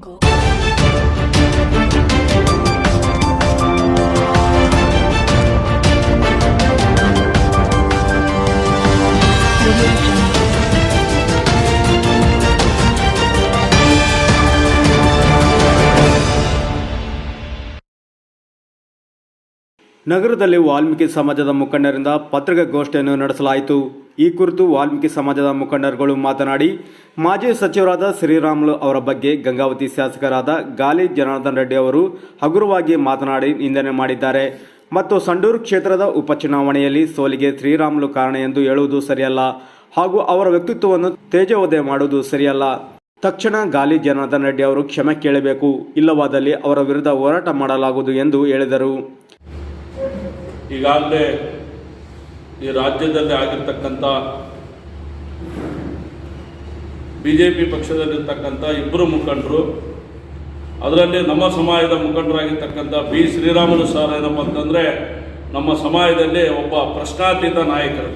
Go. ನಗರದಲ್ಲಿ ವಾಲ್ಮೀಕಿ ಸಮಾಜದ ಮುಖಂಡರಿಂದ ಪತ್ರಿಕಾಗೋಷ್ಠಿಯನ್ನು ನಡೆಸಲಾಯಿತು. ಈ ಕುರಿತು ವಾಲ್ಮೀಕಿ ಸಮಾಜದ ಮುಖಂಡರುಗಳು ಮಾತನಾಡಿ, ಮಾಜಿ ಸಚಿವರಾದ ಶ್ರೀರಾಮುಲು ಅವರ ಬಗ್ಗೆ ಗಂಗಾವತಿ ಶಾಸಕರಾದ ಗಾಲಿ ಜನಾರ್ದನ್ ರೆಡ್ಡಿ ಅವರು ಹಗುರವಾಗಿ ಮಾತನಾಡಿ ನಿಂದನೆ ಮಾಡಿದ್ದಾರೆ. ಮತ್ತು ಸಂಡೂರು ಕ್ಷೇತ್ರದ ಉಪಚುನಾವಣೆಯಲ್ಲಿ ಸೋಲಿಗೆ ಶ್ರೀರಾಮುಲು ಕಾರಣ ಎಂದು ಹೇಳುವುದು ಸರಿಯಲ್ಲ ಹಾಗೂ ಅವರ ವ್ಯಕ್ತಿತ್ವವನ್ನು ತೇಜೋವಧೆ ಮಾಡುವುದು ಸರಿಯಲ್ಲ. ತಕ್ಷಣ ಗಾಲಿ ಜನಾರ್ದನ್ ರೆಡ್ಡಿ ಅವರು ಕ್ಷಮೆ ಕೇಳಬೇಕು, ಇಲ್ಲವಾದಲ್ಲಿ ಅವರ ವಿರುದ್ಧ ಹೋರಾಟ ಮಾಡಲಾಗುವುದು ಎಂದು ಹೇಳಿದರು. ಈಗಾಗಲೇ ಈ ರಾಜ್ಯದಲ್ಲಿ ಆಗಿರ್ತಕ್ಕಂಥ ಬಿ ಜೆ ಪಿ ಪಕ್ಷದಲ್ಲಿರ್ತಕ್ಕಂಥ ಇಬ್ಬರು ಮುಖಂಡರು, ಅದರಲ್ಲಿ ನಮ್ಮ ಸಮಾಜದ ಮುಖಂಡರಾಗಿರ್ತಕ್ಕಂಥ ಬಿ ಶ್ರೀರಾಮುಲು ಸರ್ ಏನಪ್ಪ ಅಂತಂದರೆ ನಮ್ಮ ಸಮಾಜದಲ್ಲಿ ಒಬ್ಬ ಪ್ರಶ್ನಾತೀತ ನಾಯಕರು.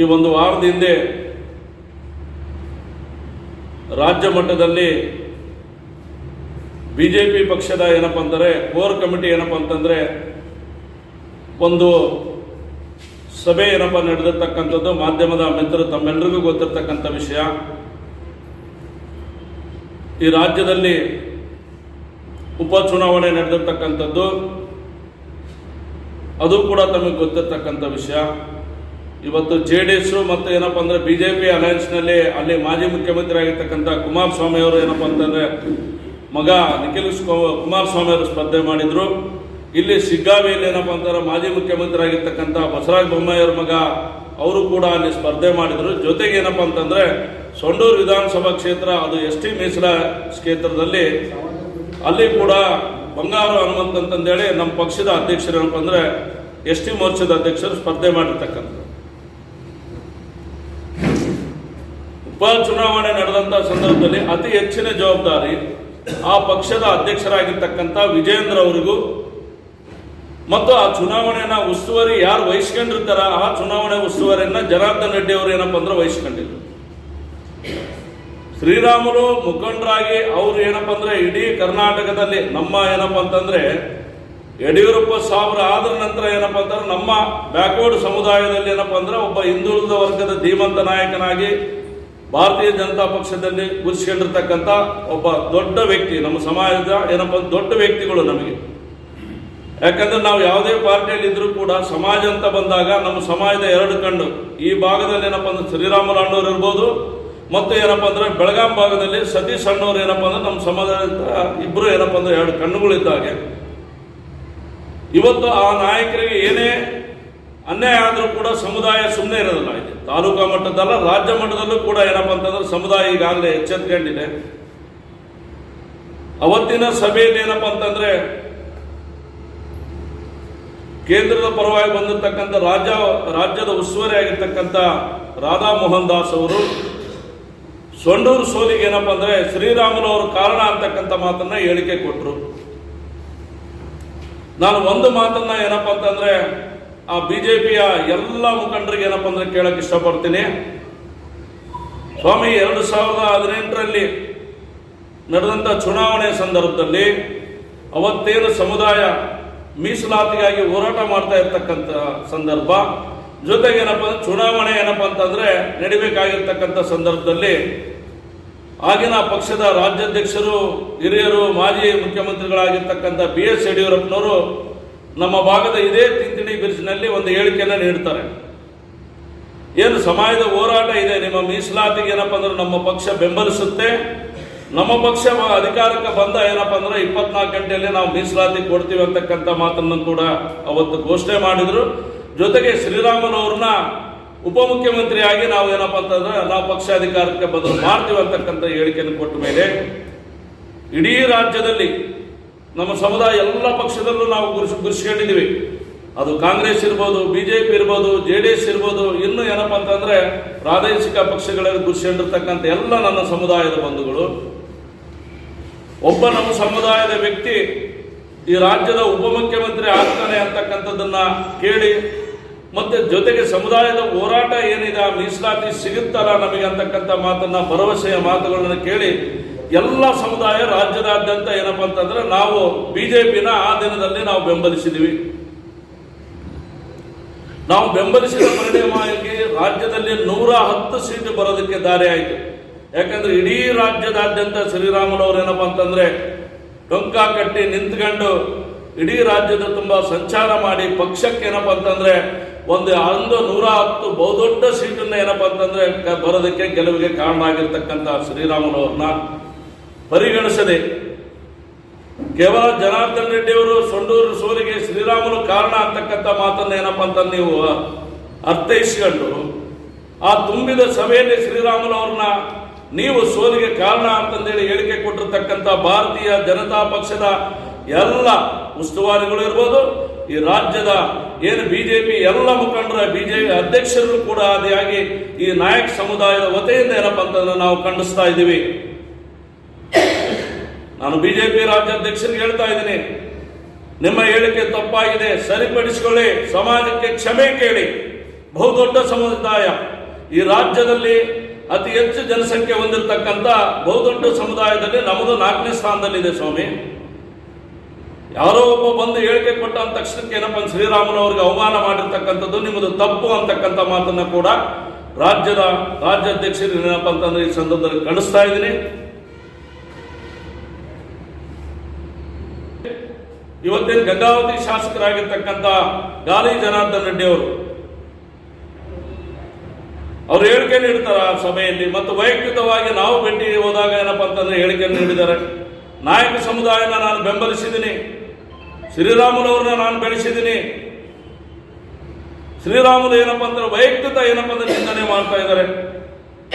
ಈ ಒಂದು ವಾರದ ಹಿಂದೆ ರಾಜ್ಯ ಮಟ್ಟದಲ್ಲಿ ಬಿ ಜೆ ಪಿ ಪಕ್ಷದ ಏನಪ್ಪ ಅಂದರೆ, ಕೋರ್ ಕಮಿಟಿ ಏನಪ್ಪ ಅಂತಂದರೆ, ಒಂದು ಸಭೆ ಏನಪ್ಪ ನಡೆದಿರ್ತಕ್ಕಂಥದ್ದು, ಮಾಧ್ಯಮದ ಮಿತ್ರರು ತಮ್ಮೆಲ್ಲರಿಗೂ ಗೊತ್ತಿರತಕ್ಕಂಥ ವಿಷಯ. ಈ ರಾಜ್ಯದಲ್ಲಿ ಉಪಚುನಾವಣೆ ನಡೆದಿರ್ತಕ್ಕಂಥದ್ದು, ಅದು ಕೂಡ ತಮಗೆ ಗೊತ್ತಿರ್ತಕ್ಕಂಥ ವಿಷಯ. ಇವತ್ತು ಜೆ ಡಿ ಎಸ್ ಮತ್ತು ಏನಪ್ಪ ಅಂದರೆ, ಬಿ ಜೆ ಪಿ ಅಲಯನ್ಸ್ನಲ್ಲಿ ಅಲ್ಲಿ ಮಾಜಿ ಮುಖ್ಯಮಂತ್ರಿ ಆಗಿರ್ತಕ್ಕಂಥ ಕುಮಾರಸ್ವಾಮಿ ಅವರು ಏನಪ್ಪ ಅಂತಂದರೆ ಮಗ ನಿಖಿಲ್ ಕುಮಾರಸ್ವಾಮಿ ಅವರು ಸ್ಪರ್ಧೆ ಮಾಡಿದ್ರು. ಇಲ್ಲಿ ಸಿಗ್ಗಾವಿಯಲ್ಲಿ ಏನಪ್ಪ ಅಂತಾರೆ, ಮಾಜಿ ಮುಖ್ಯಮಂತ್ರಿ ಆಗಿರ್ತಕ್ಕಂಥ ಬಸವರಾಜ ಬೊಮ್ಮಾಯಿಯವ್ರ ಮಗ, ಅವರು ಕೂಡ ಅಲ್ಲಿ ಸ್ಪರ್ಧೆ ಮಾಡಿದ್ರು. ಜೊತೆಗೆ ಏನಪ್ಪ ಅಂತಂದ್ರೆ, ಸೊಂಡೂರು ವಿಧಾನಸಭಾ ಕ್ಷೇತ್ರ, ಅದು ಎಸ್ ಟಿ ಮೀಸಲ ಕ್ಷೇತ್ರದಲ್ಲಿ, ಅಲ್ಲಿ ಕೂಡ ಬಂಗಾರು ಹನುಮಂತ್ ಅಂತಂದೇಳಿ ನಮ್ಮ ಪಕ್ಷದ ಅಧ್ಯಕ್ಷರು ಏನಪ್ಪ ಅಂದ್ರೆ ಎಸ್ ಟಿ ಮೋರ್ಚಾದ ಅಧ್ಯಕ್ಷರು ಸ್ಪರ್ಧೆ ಮಾಡಿರ್ತಕ್ಕಂಥ ಉಪಚುನಾವಣೆ ನಡೆದಂಥ ಸಂದರ್ಭದಲ್ಲಿ ಅತಿ ಹೆಚ್ಚಿನ ಜವಾಬ್ದಾರಿ ಆ ಪಕ್ಷದ ಅಧ್ಯಕ್ಷರಾಗಿರ್ತಕ್ಕಂಥ ವಿಜೇಂದ್ರ ಅವರಿಗೂ ಮತ್ತು ಆ ಚುನಾವಣೆಯನ್ನ ಉಸ್ತುವಾರಿ ಯಾರು ವಹಿಸ್ಕೊಂಡಿರ್ತಾರ ಆ ಚುನಾವಣೆ ಉಸ್ತುವಾರಿಯನ್ನ ಜನಾರ್ದನ್ ರೆಡ್ಡಿ ಅವರು ಏನಪ್ಪ ಅಂದ್ರೆ ವಹಿಸ್ಕೊಂಡಿದ್ರು. ಶ್ರೀರಾಮುಲು ಮುಖಂಡರಾಗಿ ಅವರು ಏನಪ್ಪ ಅಂದ್ರೆ ಇಡೀ ಕರ್ನಾಟಕದಲ್ಲಿ ನಮ್ಮ ಏನಪ್ಪ ಅಂತಂದ್ರೆ ಯಡಿಯೂರಪ್ಪ ಸಾವಿರ ಆದ ನಂತರ ಏನಪ್ಪ ಅಂತಂದ್ರೆ ನಮ್ಮ ಬ್ಯಾಕ್ವರ್ಡ್ ಸಮುದಾಯದಲ್ಲಿ ಏನಪ್ಪ ಅಂದ್ರೆ ಒಬ್ಬ ಹಿಂದುಳಿದ ವರ್ಗದ ಧೀಮಂತ ನಾಯಕನಾಗಿ ಭಾರತೀಯ ಜನತಾ ಪಕ್ಷದಲ್ಲಿ ಗುರುಸ್ಕೊಂಡಿರ್ತಕ್ಕಂಥ ಒಬ್ಬ ದೊಡ್ಡ ವ್ಯಕ್ತಿ, ನಮ್ಮ ಸಮಾಜದ ಏನಪ್ಪ ದೊಡ್ಡ ವ್ಯಕ್ತಿಗಳು ನಮಗೆ. ಯಾಕಂದ್ರೆ ನಾವು ಯಾವುದೇ ಪಾರ್ಟಿಯಲ್ಲಿ ಇದ್ರೂ ಕೂಡ ಸಮಾಜ ಅಂತ ಬಂದಾಗ ನಮ್ಮ ಸಮಾಜದ ಎರಡು ಕಣ್ಣು. ಈ ಭಾಗದಲ್ಲಿ ಏನಪ್ಪ ಅಂದ್ರೆ ಶ್ರೀರಾಮುಲು ಅಣ್ಣವ್ರು ಇರ್ಬೋದು, ಮತ್ತು ಏನಪ್ಪ ಅಂದ್ರೆ ಬೆಳಗಾಂ ಭಾಗದಲ್ಲಿ ಸತೀಶ್ ಅಣ್ಣವ್ರು ಏನಪ್ಪ ಅಂದ್ರೆ ನಮ್ಮ ಸಮಾಜದ ಇಬ್ಬರು ಏನಪ್ಪ ಅಂದ್ರೆ ಎರಡು ಕಣ್ಣುಗಳಿದ್ದಾಗೆ. ಇವತ್ತು ಆ ನಾಯಕರಿಗೆ ಏನೇ ಅನ್ಯಾಯ ಆದರೂ ಕೂಡ ಸಮುದಾಯ ಸುಮ್ಮನೆ ಇರೋದಿಲ್ಲ ಇದೆ ತಾಲೂಕಾ ಮಟ್ಟದಲ್ಲ, ರಾಜ್ಯ ಮಟ್ಟದಲ್ಲೂ ಕೂಡ ಏನಪ್ಪ ಅಂತಂದ್ರೆ ಸಮುದಾಯ ಈಗಾಗಲೇ ಎಚ್ಚೆತ್ಕೊಂಡಿದೆ. ಅವತ್ತಿನ ಸಭೆಯಲ್ಲಿ ಏನಪ್ಪ ಅಂತಂದ್ರೆ ಕೇಂದ್ರದ ಪರವಾಗಿ ಬಂದಿರತಕ್ಕಂಥ ರಾಜ್ಯ, ರಾಜ್ಯದ ಉಸ್ತುವಾರಿ ಆಗಿರ್ತಕ್ಕಂಥ ರಾಧಾ ಮೋಹನ್ ದಾಸ್ ಅವರು ಸೊಂಡೂರು ಸೋಲಿಗೆ ಏನಪ್ಪ ಅಂದ್ರೆ ಶ್ರೀರಾಮುಲು ಅವರು ಕಾರಣ ಅಂತಕ್ಕಂಥ ಮಾತನ್ನ ಹೇಳಿಕೆ ಕೊಟ್ಟರು ನಾನು ಒಂದು ಮಾತನ್ನ ಏನಪ್ಪ ಅಂತಂದ್ರೆ ಆ ಬಿಜೆಪಿಯ ಎಲ್ಲ ಮುಖಂಡರಿಗೆ ಏನಪ್ಪ ಅಂದ್ರೆ ಕೇಳಕ್ ಇಷ್ಟಪಡ್ತೀನಿ. ಸ್ವಾಮಿ, ಎರಡು ಸಾವಿರದ ಹದಿನೆಂಟರಲ್ಲಿ ನಡೆದಂಥ ಚುನಾವಣೆ ಸಂದರ್ಭದಲ್ಲಿ ಅವತ್ತೇನು ಸಮುದಾಯ ಮೀಸಲಾತಿಗಾಗಿ ಹೋರಾಟ ಮಾಡ್ತಾ ಇರ್ತಕ್ಕಂಥ ಸಂದರ್ಭ, ಜೊತೆಗೆ ಏನಪ್ಪ ಚುನಾವಣೆ ಏನಪ್ಪ ಅಂತಂದ್ರೆ ನಡಿಬೇಕಾಗಿರ್ತಕ್ಕಂಥ ಸಂದರ್ಭದಲ್ಲಿ ಆಗಿನ ಪಕ್ಷದ ರಾಜ್ಯಾಧ್ಯಕ್ಷರು, ಹಿರಿಯರು, ಮಾಜಿ ಮುಖ್ಯಮಂತ್ರಿಗಳಾಗಿರ್ತಕ್ಕಂಥ ಬಿ ಎಸ್ ಯಡಿಯೂರಪ್ಪನವರು ನಮ್ಮ ಭಾಗದ ಇದೇ ತಿಂತಿಣಿ ಬಿರುಸಿನಲ್ಲಿ ಒಂದು ಹೇಳಿಕೆಯನ್ನು ನೀಡ್ತಾರೆ. ಏನು ಸಮಾಜದ ಹೋರಾಟ ಇದೆ, ನಿಮ್ಮ ಮೀಸಲಾತಿಗೆ ಏನಪ್ಪ ಅಂದ್ರೆ ನಮ್ಮ ಪಕ್ಷ ಬೆಂಬಲಿಸುತ್ತೆ. ನಮ್ಮ ಪಕ್ಷ ಅಧಿಕಾರಕ್ಕೆ ಬಂದ ಏನಪ್ಪ ಅಂದ್ರೆ ಇಪ್ಪತ್ನಾಲ್ಕು ಗಂಟೆಯಲ್ಲಿ ನಾವು ಮೀಸಲಾತಿ ಕೊಡ್ತೀವಿ ಅಂತಕ್ಕಂಥ ಮಾತನ್ನು ಕೂಡ ಅವತ್ತು ಘೋಷಣೆ ಮಾಡಿದ್ರು. ಜೊತೆಗೆ ಶ್ರೀರಾಮನ್ ಅವ್ರನ್ನ ಉಪಮುಖ್ಯಮಂತ್ರಿಯಾಗಿ ನಾವು ಏನಪ್ಪ ಅಂತಂದ್ರೆ ನಾವು ಪಕ್ಷ ಅಧಿಕಾರಕ್ಕೆ ಬದಲು ಮಾಡ್ತೀವಿ ಅಂತಕ್ಕಂಥ ಹೇಳಿಕೆಯನ್ನು ಕೊಟ್ಟ ಮೇಲೆ ಇಡೀ ರಾಜ್ಯದಲ್ಲಿ ನಮ್ಮ ಸಮುದಾಯ ಎಲ್ಲ ಪಕ್ಷದಲ್ಲೂ ನಾವು ಗುರುಸ್ ಗುರುಸ್ಕೊಂಡಿದ್ದೀವಿ ಅದು ಕಾಂಗ್ರೆಸ್ ಇರ್ಬೋದು ಬಿ ಜೆ ಪಿ ಇರ್ಬೋದು, ಜೆ ಡಿ ಎಸ್ ಇರ್ಬೋದು, ಇನ್ನೂ ಏನಪ್ಪ ಅಂತಂದರೆ ಪ್ರಾದೇಶಿಕ ಪಕ್ಷಗಳಲ್ಲಿ ಗುರುಸ್ಕೊಂಡಿರ್ತಕ್ಕಂಥ ಎಲ್ಲ ನನ್ನ ಸಮುದಾಯದ ಬಂಧುಗಳು. ಒಬ್ಬ ನಮ್ಮ ಸಮುದಾಯದ ವ್ಯಕ್ತಿ ಈ ರಾಜ್ಯದ ಉಪಮುಖ್ಯಮಂತ್ರಿ ಆಗ್ತಾನೆ ಅಂತಕ್ಕಂಥದ್ದನ್ನು ಕೇಳಿ, ಮತ್ತೆ ಜೊತೆಗೆ ಸಮುದಾಯದ ಹೋರಾಟ ಏನಿದೆ, ಆ ಮೀಸಲಾತಿ ಸಿಗುತ್ತಲ್ಲ ನಮಗೆ ಅಂತಕ್ಕಂಥ ಮಾತನ್ನು, ಭರವಸೆಯ ಮಾತುಗಳನ್ನು ಕೇಳಿ ಎಲ್ಲ ಸಮುದಾಯ ರಾಜ್ಯದಾದ್ಯಂತ ಏನಪ್ಪ ಅಂತಂದ್ರೆ ನಾವು ಬಿಜೆಪಿನ ಆ ದಿನದಲ್ಲಿ ನಾವು ಬೆಂಬಲಿಸಿದ್ದೀವಿ ನಾವು ಬೆಂಬಲಿಸಿದ ಪರಿಣಾಮವಾಗಿ ರಾಜ್ಯದಲ್ಲಿ ನೂರ ಹತ್ತು ಸೀಟು ಬರೋದಕ್ಕೆ ದಾರಿ ಆಯಿತು. ಯಾಕಂದ್ರೆ ಇಡೀ ರಾಜ್ಯದಾದ್ಯಂತ ಶ್ರೀರಾಮುಲವ್ರು ಏನಪ್ಪ ಅಂತಂದ್ರೆ ಟೊಂಕ ಕಟ್ಟಿ ನಿಂತ್ಕೊಂಡು ಇಡೀ ರಾಜ್ಯದ ತುಂಬ ಸಂಚಾರ ಮಾಡಿ ಪಕ್ಷಕ್ಕೆ ಏನಪ್ಪಾ ಅಂತಂದ್ರೆ ಒಂದು ಅಂದು ನೂರ ಹತ್ತು ಬಹುದೊಡ್ಡ ಸೀಟನ್ನು ಏನಪ್ಪ ಅಂತಂದ್ರೆ ಬರೋದಕ್ಕೆ ಗೆಲುವಿಗೆ ಕಾರಣ ಆಗಿರ್ತಕ್ಕಂಥ ಶ್ರೀರಾಮುಲವ್ರನ್ನ ಪರಿಗಣಿಸದೆ ಕೇವಲ ಜನಾರ್ದನ್ ರೆಡ್ಡಿಯವರು ಸೊಂಡೂರು ಸೋಲಿಗೆ ಶ್ರೀರಾಮುಲು ಕಾರಣ ಅಂತಕ್ಕಂಥ ಮಾತನ್ನ ಏನಪ್ಪ ಅಂತ ನೀವು ಅರ್ಥೈಸಿಕೊಂಡು ಆ ತುಂಬಿದ ಸಭೆಯಲ್ಲಿ ಶ್ರೀರಾಮುಲು ಅವ್ರನ್ನ ನೀವು ಸೋಲಿಗೆ ಕಾರಣ ಅಂತಂದೇಳಿ ಹೇಳಿಕೆ ಕೊಟ್ಟಿರ್ತಕ್ಕಂಥ ಭಾರತೀಯ ಜನತಾ ಪಕ್ಷದ ಎಲ್ಲ ಉಸ್ತುವಾರಿಗಳು ಇರ್ಬೋದು, ಈ ರಾಜ್ಯದ ಏನು ಬಿಜೆಪಿ ಎಲ್ಲ ಮುಖಂಡರ ಬಿಜೆಪಿ ಅಧ್ಯಕ್ಷರು ಕೂಡ ಆದಿಯಾಗಿ ಈ ನಾಯಕ ಸಮುದಾಯದ ವತಿಯಿಂದ ಏನಪ್ಪ ಅಂತಂದ್ರೆ ನಾವು ಖಂಡಿಸ್ತಾ ಇದ್ದೀವಿ. ನಾನು ಬಿಜೆಪಿ ರಾಜ್ಯಾಧ್ಯಕ್ಷರಿಗೆ ಹೇಳ್ತಾ ಇದ್ದೀನಿ. ನಿಮ್ಮ ಹೇಳಿಕೆ ತಪ್ಪಾಗಿದೆ. ಸರಿಪಡಿಸಿಕೊಳ್ಳಿ. ಸಮಾಜಕ್ಕೆ ಕ್ಷಮೆ ಕೇಳಿ. ಬಹುದೊಡ್ಡ ಸಮುದಾಯ. ಈ ರಾಜ್ಯದಲ್ಲಿ ಅತಿ ಹೆಚ್ಚು ಜನಸಂಖ್ಯೆ ಹೊಂದಿರತಕ್ಕಂಥ ಬಹುದೊಡ್ಡ ಸಮುದಾಯದಲ್ಲಿ ನಮ್ಮದು ನಾಲ್ಕನೇ ಸ್ಥಾನದಲ್ಲಿದೆ ಸ್ವಾಮಿ. ಯಾರೋ ಒಬ್ಬ ಬಂದು ಹೇಳಿಕೆ ಕೊಟ್ಟ ಅಂದ ತಕ್ಷಣಕ್ಕೆ ಏನಪ್ಪ ಶ್ರೀರಾಮನವ್ರಿಗೆ ಅವಮಾನ ಮಾಡಿರ್ತಕ್ಕಂಥದ್ದು ನಿಮ್ಮದು ತಪ್ಪು ಅಂತಕ್ಕಂಥ ಮಾತನ್ನು ಕೂಡ ರಾಜ್ಯದ ರಾಜ್ಯಾಧ್ಯಕ್ಷರು ಏನಪ್ಪ ಅಂತಂದ್ರೆ ಈ ಸಂದರ್ಭದಲ್ಲಿ ಕಳಿಸ್ತಾ ಇದ್ದೀನಿ. ಇವತ್ತಿನ ಗಂಗಾವತಿ ಶಾಸಕರಾಗಿರ್ತಕ್ಕಂಥ ಗಾಲಿ ಜನಾರ್ದನ್ ರೆಡ್ಡಿ ಅವರು. ಅವರು ಹೇಳಿಕೆ ನೀಡ್ತಾರ ಆ ಸಭೆಯಲ್ಲಿ ಮತ್ತು ವೈಯಕ್ತಿಕವಾಗಿ ನಾವು ಭೇಟಿ ಹೋದಾಗ ಏನಪ್ಪ ಅಂತಂದ್ರೆ ಹೇಳಿಕೆ ನೀಡಿದ್ದಾರೆ. ನಾಯಕ ಸಮುದಾಯನ ನಾನು ಬೆಂಬಲಿಸಿದ್ದೀನಿ. ಶ್ರೀರಾಮುಲವ್ರನ್ನ ನಾನು ಬೆಳೆಸಿದ್ದೀನಿ. ಶ್ರೀರಾಮುಲು ಏನಪ್ಪ ಅಂದ್ರೆ ವೈಯಕ್ತಿಕ ಏನಪ್ಪ ಅಂದ್ರೆ ನಿಂದನೆ ಮಾಡ್ತಾ ಇದ್ದಾರೆ.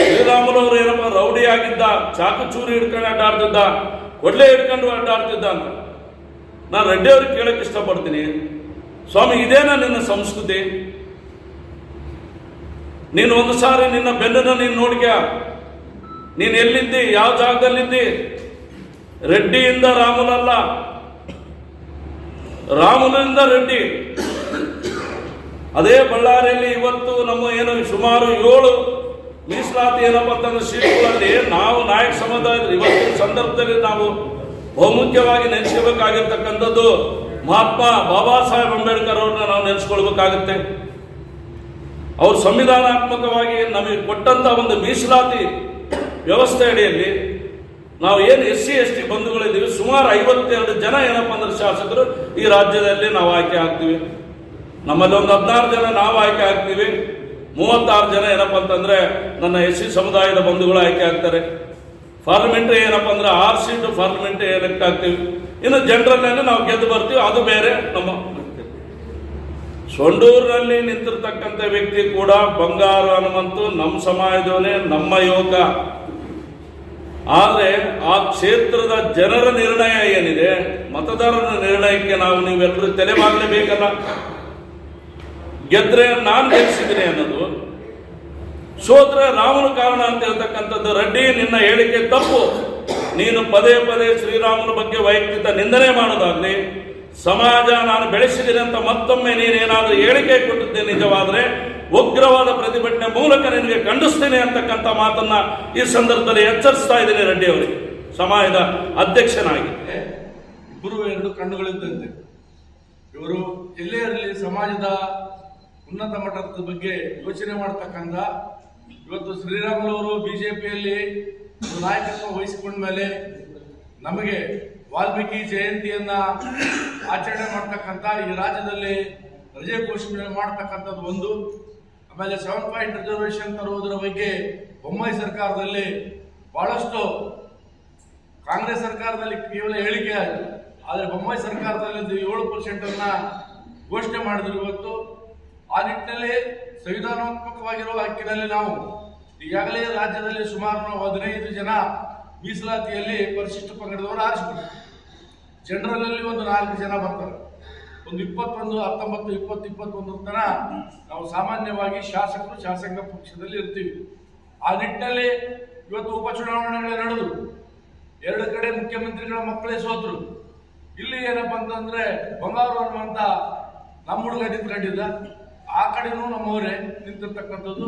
ಶ್ರೀರಾಮುಲು ಏನಪ್ಪ ರೌಡಿ ಆಗಿದ್ದ ಚಾಕು ಚೂರಿ ಹಿಡ್ಕೊಂಡು ಅಡ್ಡಾಡ್ತಿದ್ದ, ಕೊಡ್ಲೆ ಹಿಡ್ಕೊಂಡು ಅಡ್ಡಾಡ್ತಿದ್ದ ಅಂತ. ನಾನು ರೆಡ್ಡಿ ಅವ್ರಿಗೆ ಕೇಳಕ್ಕೆ ಇಷ್ಟಪಡ್ತೀನಿ. ಸ್ವಾಮಿ, ಇದೇನಾ ನಿನ್ನ ಸಂಸ್ಕೃತಿ? ನೀನು ಒಂದು ಸಾರಿ ನಿನ್ನ ಬೆನ್ನನ್ನು ನೀನು ನೋಡ್ಕ್ಯ? ನೀನು ಎಲ್ಲಿದ್ದಿ? ಯಾವ ಜಾಗದಲ್ಲಿದ್ದಿ? ರೆಡ್ಡಿಯಿಂದ ರಾಮುಲಲ್ಲ ರಾಮನಿಂದ ರೆಡ್ಡಿ. ಅದೇ ಬಳ್ಳಾರಿಯಲ್ಲಿ ಇವತ್ತು ನಮ್ಮ ಏನು ಸುಮಾರು ಏಳು ಮೀಸಲಾತಿ ಏನಪ್ಪ ಅಂತಂದ್ರೆ ಶ್ರೀಗಳಲ್ಲಿ ನಾವು ನಾಯಕ ಸಮುದಾಯದ ಇವತ್ತಿನ ಸಂದರ್ಭದಲ್ಲಿ ನಾವು ಬಹುಮುಖ್ಯವಾಗಿ ನೆನೆಸ್ಕೋಬೇಕಾಗಿರ್ತಕ್ಕಂಥದ್ದು ಮಹಾತ್ಮ ಬಾಬಾ ಸಾಹೇಬ್ ಅಂಬೇಡ್ಕರ್ ಅವ್ರನ್ನ ನಾವು ನೆನೆಸ್ಕೊಳ್ಬೇಕಾಗುತ್ತೆ. ಅವರು ಸಂವಿಧಾನಾತ್ಮಕವಾಗಿ ನಮಗೆ ಕೊಟ್ಟಂತ ಒಂದು ಮೀಸಲಾತಿ ವ್ಯವಸ್ಥೆ ಅಡಿಯಲ್ಲಿ ನಾವು ಏನು ಎಸ್ ಸಿ, ಎಸ್ ಟಿ ಬಂಧುಗಳಿದ್ದೀವಿ, ಸುಮಾರು ಐವತ್ತೆರಡು ಜನ ಏನಪ್ಪ ಅಂದ್ರೆ ಶಾಸಕರು ಈ ರಾಜ್ಯದಲ್ಲಿ ನಾವು ಆಯ್ಕೆ ಆಗ್ತೀವಿ. ನಮ್ಮಲ್ಲಿ ಒಂದು ಹದಿನಾರು ಜನ ನಾವು ಆಯ್ಕೆ ಆಗ್ತೀವಿ. ಮೂವತ್ತಾರು ಜನ ಏನಪ್ಪ ಅಂತಂದ್ರೆ ನನ್ನ ಎಸ್ ಸಿ ಸಮುದಾಯದ ಬಂಧುಗಳು ಆಯ್ಕೆ ಆಗ್ತಾರೆ. ಪಾರ್ಲಿಮೆಂಟ್ರಿ ಏನಪ್ಪ ಅಂದ್ರೆ ಆರು ಸೀಟು ಪಾರ್ಲಿಮೆಂಟ್ರಿ ಎಲೆಕ್ಟ್ ಆಗ್ತೀವಿ. ಇನ್ನು ಜನರಲ್ನಲ್ಲಿ ನಾವು ಗೆದ್ದು ಬರ್ತೀವಿ, ಅದು ಬೇರೆ, ನಮ್ಮ ಸೊಂಡೂರಿನಲ್ಲಿ ನಿಂತಿರ್ತಕ್ಕಂಥ ವ್ಯಕ್ತಿ ಕೂಡ ಬಂಗಾರ ಹನುಮಂತು ನಮ್ಮ ಸಮಾಜದವನೇ, ನಮ್ಮ ಯುವಕ. ಆದರೆ ಆ ಕ್ಷೇತ್ರದ ಜನರ ನಿರ್ಣಯ ಏನಿದೆ, ಮತದಾರರ ನಿರ್ಣಯಕ್ಕೆ ನಾವು ನೀವೆಲ್ಲರೂ ತಲೆಬಾಗಲೇಬೇಕಲ್ಲ ಗೆದ್ರೆ ನಾನು ಗೆಲ್ಲಿಸಿದ್ದೀನಿ ಅನ್ನೋದು ಸೋತ್ರೆ ರಾಮನ ಕಾರಣ ಅಂತ ಹೇಳ್ತಕ್ಕಂಥದ್ದು ರೆಡ್ಡಿ ನಿನ್ನ ಹೇಳಿಕೆ ತಪ್ಪು. ನೀನು ಪದೇ ಪದೇ ಶ್ರೀರಾಮನ ಬಗ್ಗೆ ವೈಯಕ್ತಿಕ ನಿಂದನೆ ಮಾಡೋದಾಗ್ಲಿ, ಸಮಾಜ ನಾನು ಬೆಳೆಸಿದ್ದೀನಿ ಅಂತ ಮತ್ತೊಮ್ಮೆ ನೀನೇನಾದರೂ ಹೇಳಿಕೆ ಕೊಟ್ಟಿದ್ದೆ ನಿಜವಾದರೆ, ಉಗ್ರವಾದ ಪ್ರತಿಭಟನೆ ಮೂಲಕ ನಿನಗೆ ಖಂಡಿಸ್ತೇನೆ ಅಂತಕ್ಕಂಥ ಮಾತನ್ನ ಈ ಸಂದರ್ಭದಲ್ಲಿ ಎಚ್ಚರಿಸ್ತಾ ಇದ್ದೀನಿ ರೆಡ್ಡಿ ಅವರಿಗೆ ಸಮಾಜದ ಅಧ್ಯಕ್ಷನಾಗಿ. ಇಬ್ಬರು ಎರಡು ಕಣ್ಣುಗಳಿದ್ದಂತೆ. ಇವರು ಎಲ್ಲೇ ಇರಲಿ ಸಮಾಜದ ಉನ್ನತ ಮಟ್ಟದ ಬಗ್ಗೆ ಯೋಚನೆ ಮಾಡ್ತಕ್ಕಂಥ ಇವತ್ತು ಶ್ರೀರಾಮುಲವರು ಬಿಜೆಪಿಯಲ್ಲಿ ನಾಯಕತ್ವ ವಹಿಸಿಕೊಂಡ ಮೇಲೆ ನಮಗೆ ವಾಲ್ಮೀಕಿ ಜಯಂತಿಯನ್ನ ಆಚರಣೆ ಮಾಡ್ತಕ್ಕಂಥ ಈ ರಾಜ್ಯದಲ್ಲಿ ರಜೆ ಘೋಷಣೆ ಮಾಡ್ತಕ್ಕಂಥದ್ದು ಒಂದು. ಆಮೇಲೆ ಸೆವೆನ್ ಪಾಯಿಂಟ್ ರಿಸರ್ವೇಷನ್ ತರುವುದರ ಬಗ್ಗೆ ಬೊಮ್ಮಾಯಿ ಸರ್ಕಾರದಲ್ಲಿ ಬಹಳಷ್ಟು ಕಾಂಗ್ರೆಸ್ ಸರ್ಕಾರದಲ್ಲಿ ಕೇವಲ ಹೇಳಿಕೆ ಆಯಿತು. ಆದರೆ ಬೊಮ್ಮಾಯಿ ಸರ್ಕಾರದಲ್ಲಿ ಏಳು ಪರ್ಸೆಂಟನ್ನು ಘೋಷಣೆ ಮಾಡಿದ್ರು ಇವತ್ತು. ಆ ನಿಟ್ಟಿನಲ್ಲಿ ಸಂವಿಧಾನಾತ್ಮಕವಾಗಿರುವ ಹಕ್ಕಿನಲ್ಲಿ ನಾವು ಈಗಾಗಲೇ ರಾಜ್ಯದಲ್ಲಿ ಸುಮಾರು ನಾವು ಹದಿನೈದು ಜನ ಮೀಸಲಾತಿಯಲ್ಲಿ ಪರಿಶಿಷ್ಟ ಪಂಗಡದವರು ಆರಿಸಿಬಿಟ್ಟು ಜನರಲ್ ಅಲ್ಲಿ ಒಂದು ನಾಲ್ಕು ಜನ ಬರ್ತಾರೆ. ಒಂದು ಇಪ್ಪತ್ತೊಂದು, ಹತ್ತೊಂಬತ್ತು ಇಪ್ಪತ್ತು ಇಪ್ಪತ್ತೊಂದು ತನ ನಾವು ಸಾಮಾನ್ಯವಾಗಿ ಶಾಸಕರು ಶಾಸಕ ಪಕ್ಷದಲ್ಲಿ ಇರ್ತೀವಿ. ಆ ನಿಟ್ಟಿನಲ್ಲಿ ಇವತ್ತು ಉಪಚುನಾವಣೆಗಳೇ ನಡೆದು ಎರಡು ಕಡೆ ಮುಖ್ಯಮಂತ್ರಿಗಳ ಮಕ್ಕಳೇ ಸೋತರು. ಇಲ್ಲಿ ಏನಪ್ಪ ಅಂತಂದ್ರೆ ಬಂಗಾರು ಅನ್ನುವಂತ ನಮ್ಮ ಹುಡುಗ ನಿಂತ್ಕೊಂಡಿದ್ದ ಆ ಕಡೆನೂ ನಮ್ಮವರೇ ನಿಂತಿರ್ತಕ್ಕಂಥದ್ದು.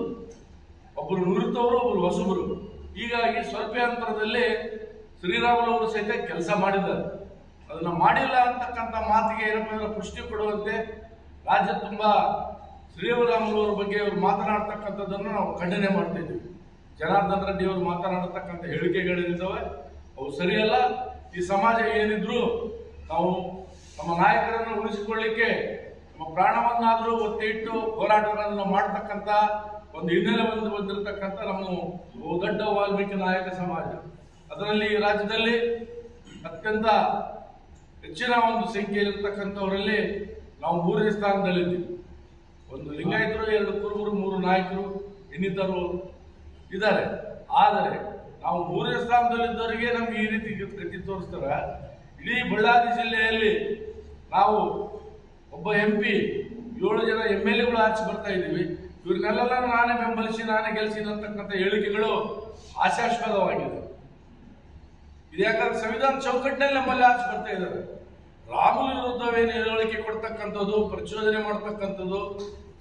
ಒಬ್ಬರು ನುರಿತವರು ಒಬ್ಬರು ಹೊಸಬರು. ಹೀಗಾಗಿ ಸ್ವಲ್ಪ ಅಂತರದಲ್ಲಿ ಶ್ರೀರಾಮುಲವರು ಸಹಿತ ಕೆಲಸ ಮಾಡಿದ್ದಾರೆ. ಅದನ್ನು ಮಾಡಿಲ್ಲ ಅಂತಕ್ಕಂಥ ಮಾತಿಗೆ ಏನಪ್ಪ ಪುಷ್ಟಿ ಕೊಡುವಂತೆ ರಾಜ್ಯ ತುಂಬಾ ಶ್ರೀರಾಮುಲವರ ಬಗ್ಗೆ ಅವರು ಮಾತನಾಡ್ತಕ್ಕಂಥದ್ದನ್ನು ನಾವು ಖಂಡನೆ ಮಾಡ್ತಿದ್ವಿ ಜನಾರ್ದನ್ ರೆಡ್ಡಿ ಅವರು ಮಾತನಾಡತಕ್ಕಂಥ ಹೇಳಿಕೆಗಳಿದ್ದಾವೆ ಅವು ಸರಿಯಲ್ಲ. ಈ ಸಮಾಜ ಏನಿದ್ರು ನಾವು ನಮ್ಮ ನಾಯಕರನ್ನು ಉಳಿಸಿಕೊಳ್ಳಿಕ್ಕೆ ಪ್ರಾಣವನ್ನಾದರೂ ಒತ್ತಿಟ್ಟು ಹೋರಾಟಗಳನ್ನು ಮಾಡತಕ್ಕಂಥ ಒಂದು ಹಿನ್ನೆಲೆ ಬಂದು ಬಂದಿರತಕ್ಕಂಥ ನಮ್ಮ ದೊಡ್ಡ ವಾಲ್ಮೀಕಿ ನಾಯಕ ಸಮಾಜ. ಅದರಲ್ಲಿ ರಾಜ್ಯದಲ್ಲಿ ಅತ್ಯಂತ ಹೆಚ್ಚಿನ ಒಂದು ಸಂಖ್ಯೆಯಲ್ಲಿರ್ತಕ್ಕಂಥವರಲ್ಲಿ ನಾವು ಮೂರನೇ ಸ್ಥಾನದಲ್ಲಿದ್ದೀವಿ. ಒಂದು ಲಿಂಗಾಯತರು, ಎರಡು ಕುರುಬರು, ಮೂರು ನಾಯಕರು ಇನ್ನಿತರು ಇದ್ದಾರೆ. ಆದರೆ ನಾವು ಮೂರನೇ ಸ್ಥಾನದಲ್ಲಿದ್ದವರಿಗೆ ನಮ್ಗೆ ಈ ರೀತಿ ಗತಿ ತೋರಿಸ್ತಾರೆ. ಇಡೀ ಬಳ್ಳಾರಿ ಜಿಲ್ಲೆಯಲ್ಲಿ ನಾವು ಒಬ್ಬ ಎಂ ಪಿ ಏಳು ಜನ ಎಂ ಎಲ್ ಎಗಳು ಆಚೆ ಬರ್ತಾ ಇದ್ದೀವಿ. ಇವ್ರನ್ನೆಲ್ಲ ನಾನೇ ಬೆಂಬಲಿಸಿ, ನಾನೇ ಗೆಲ್ಸಿದ ಅಂತಕ್ಕಂಥ ಹೇಳಿಕೆಗಳು ಹಾಸ್ಯಾಸ್ಪದವಾಗಿದೆ ಇದು ಯಾಕಂದ್ರೆ ಸಂವಿಧಾನ ಚೌಕಟ್ಟಿನಲ್ಲಿ ನಮ್ಮಲ್ಲಿ ಆಚೆ ಬರ್ತಾ ಇದ್ದಾರೆ. ರಾಹುಲ್ ವಿರುದ್ಧವೇನು ಹೇಳಿಕೆ ಕೊಡ್ತಕ್ಕಂಥದ್ದು, ಪ್ರಚೋದನೆ ಮಾಡ್ತಕ್ಕಂಥದ್ದು,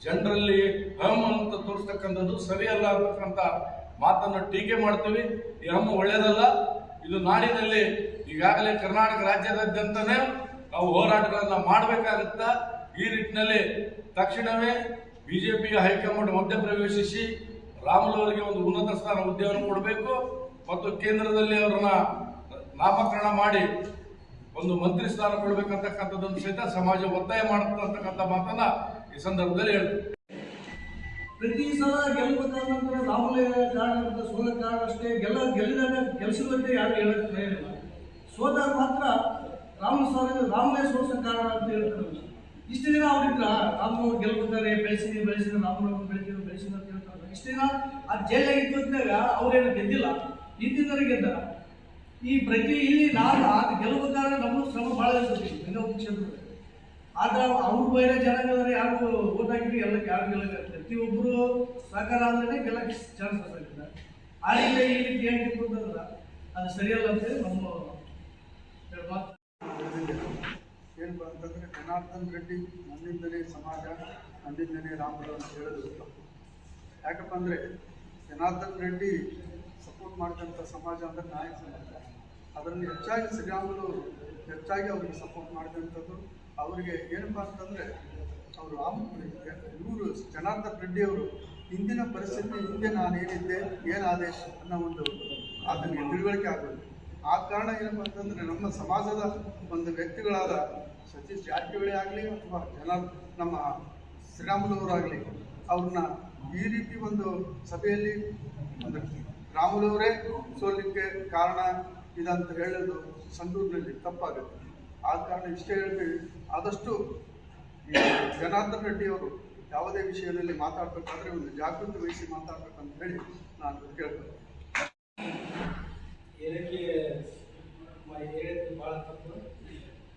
ಜನರಲ್ಲಿ ಹಮ್ ಅಂತ ತೋರಿಸ್ತಕ್ಕಂಥದ್ದು ಸರಿಯಲ್ಲ ಅಂತಕ್ಕಂಥ ಮಾತನ್ನು ಟೀಕೆ ಮಾಡ್ತೀವಿ. ಈ ಹಮ್ ಒಳ್ಳೇದಲ್ಲ, ಇದು ನಾಡಿನಲ್ಲಿ ಈಗಾಗಲೇ ಕರ್ನಾಟಕ ರಾಜ್ಯದಾದ್ಯಂತನೇ ನಾವು ಹೋರಾಟಗಳನ್ನ ಮಾಡಬೇಕಾಗುತ್ತಾ. ಈ ನಿಟ್ಟಿನಲ್ಲಿ ತಕ್ಷಣವೇ ಬಿಜೆಪಿಯ ಹೈಕಮಾಂಡ್ ಮಧ್ಯಪ್ರವೇಶಿಸಿ ರಾಮುಲು ಅವರಿಗೆ ಒಂದು ಉನ್ನತ ಸ್ಥಾನ ಹುದ್ದೆಯನ್ನು ಕೊಡಬೇಕು ಮತ್ತು ಕೇಂದ್ರದಲ್ಲಿ ಅವರನ್ನ ನಾಮಕರಣ ಮಾಡಿ ಒಂದು ಮಂತ್ರಿ ಸ್ಥಾನ ಕೊಡಬೇಕಂತಕ್ಕಂಥದ್ದನ್ನು ಸಹಿತ ಸಮಾಜ ಒತ್ತಾಯ ಮಾಡತಕ್ಕಂಥ ಮಾತನ್ನ ಈ ಸಂದರ್ಭದಲ್ಲಿ ಹೇಳ್ತೀನಿ. ಪ್ರತಿ ಸಲ ಗೆಲ್ಲುವುದ ನಂತರ ರಾಹುಲ್ ಕಾರಣ ಸೋಲ ಕಾರಣ ಅಷ್ಟೇ ಗೆಲ್ಲ ಗೆಲ್ಲಿದಾಗ ಗೆಲ್ಲಿಸುವಂತೆ ಯಾರು ಹೇಳಕ್ ತಯಾರಿಲ್ಲ ಸೋತಾಗ ಮಾತ್ರ ರಾಮನ ಸ್ವಾಮಿ ರಾಮನೇ ಕಾರಣ ಅಂತ ಹೇಳ್ತಾರೆ ಇಷ್ಟು ದಿನ ಅವ್ರಿದ್ರ ರಾಮನವ್ರು ಗೆಲ್ಬೇಕಾರೆ ಬೆಳೆಸಿದೀನಿ ಬೆಳೆಸಿದ ರಾಮನವ್ರು ಬೆಳೆಸಿದ್ರು ಬೆಳೆಸಿದ ಅಂತ ಹೇಳ್ತಾರೆ ಇಷ್ಟು ದಿನ ಆ ಜೈಲಾಗಿ ಇದ್ದಾಗ ಅವ್ರೇನು ಗೆದ್ದಿಲ್ಲ. ಹಿಂದಿನ ಗೆದ್ದ. ಈ ಪ್ರತಿ ಇಲ್ಲಿ ನಾನು ಅದು ಗೆಲ್ಲಬೇಕಾದ್ರೆ ನಮಗೂ ಶ್ರಮ ಭಾಳ ಇರ್ತದೆ ಇನ್ನೊಂದು ಕ್ಷೇತ್ರದಲ್ಲಿ ಆದ್ರೆ ಅವ್ರ ಬೇರೆ ಜನಗಳಾದ್ರೆ ಯಾರು ಓಟ್ ಹಾಕಿದ್ರು ಎಲ್ಲ ಯಾರು ಗೆಲ್ಲಕ್ಕೆ ಪ್ರತಿಯೊಬ್ಬರು ಸಹಕಾರ ಆದ್ರೆ ಗೆಲ್ಲಕ್ಕೆ ಚಾನ್ಸಸ್ ಆಗಿದೆ ಆ ರೀತಿ ಈ ರೀತಿ ಏನು ಅದು ಸರಿಯಲ್ಲ ಅಂತೇಳಿ ನಮ್ಮ ಏನಪ್ಪ ಅಂತಂದರೆ ಜನಾರ್ದನ್ ರೆಡ್ಡಿ ನನ್ನಿಂದಲೇ ಸಮಾಜ, ನನ್ನಿಂದಲೇ ರಾಮರು ಅಂತ ಹೇಳೋದು ಯಾಕಪ್ಪ ಅಂದರೆ ಜನಾರ್ದನ್ ರೆಡ್ಡಿ ಸಪೋರ್ಟ್ ಮಾಡಿದಂಥ ಸಮಾಜ ಅಂದರೆ ನಾಯಕ ಸಮಾಜ. ಅದರಲ್ಲಿ ಹೆಚ್ಚಾಗಿ ಶ್ರೀರಾಮುಲು ಹೆಚ್ಚಾಗಿ ಅವ್ರಿಗೆ ಸಪೋರ್ಟ್ ಮಾಡಿದಂಥದ್ದು ಅವರಿಗೆ ಏನಪ್ಪ ಅಂತಂದರೆ ಅವರು ರಾಮ್ ಇವರು ಜನಾರ್ದನ್ ರೆಡ್ಡಿ ಅವರು ಹಿಂದಿನ ಪರಿಸ್ಥಿತಿ, ಹಿಂದೆ ನಾನು ಏನಿದ್ದೆ ಆದೇಶ ಅನ್ನೋ ಒಂದು ಅದನ್ನು ತಿಳುವಳಿಕೆ ಆಗೋದು. ಆ ಕಾರಣ ಏನಪ್ಪ ಅಂತಂದರೆ ನಮ್ಮ ಸಮಾಜದ ಒಂದು ವ್ಯಕ್ತಿಗಳಾದ ಸತೀಶ್ ಜಾರಕಿಹೊಳಿ ಆಗಲಿ ಅಥವಾ ಜನ ನಮ್ಮ ಶ್ರೀರಾಮುಲುವರಾಗಲಿ, ಅವ್ರನ್ನ ಈ ರೀತಿ ಒಂದು ಸಭೆಯಲ್ಲಿ ಒಂದು ರಾಮುಲವರೇ ಸೋಲಿಕ್ಕೆ ಕಾರಣ ಇದಂತ ಹೇಳೋದು ಸಂಡೂರಿನಲ್ಲಿ ತಪ್ಪಾಗುತ್ತೆ. ಆ ಕಾರಣ ಇಷ್ಟೇ ಹೇಳ್ತೀವಿ. ಆದಷ್ಟು ಜನಾರ್ದನ್ ರೆಡ್ಡಿ ಅವರು ಯಾವುದೇ ವಿಷಯದಲ್ಲಿ ಮಾತಾಡಬೇಕಾದ್ರೆ ಒಂದು ಜಾಗೃತಿ ವಹಿಸಿ ಮಾತಾಡ್ಬೇಕಂತ ಹೇಳಿ ನಾನು ಕೇಳ್ತೇನೆ. ಹೇಳಿಕೆ ಹೇಳಿದ್ದು ಭಾಳ ತಪ್ಪು.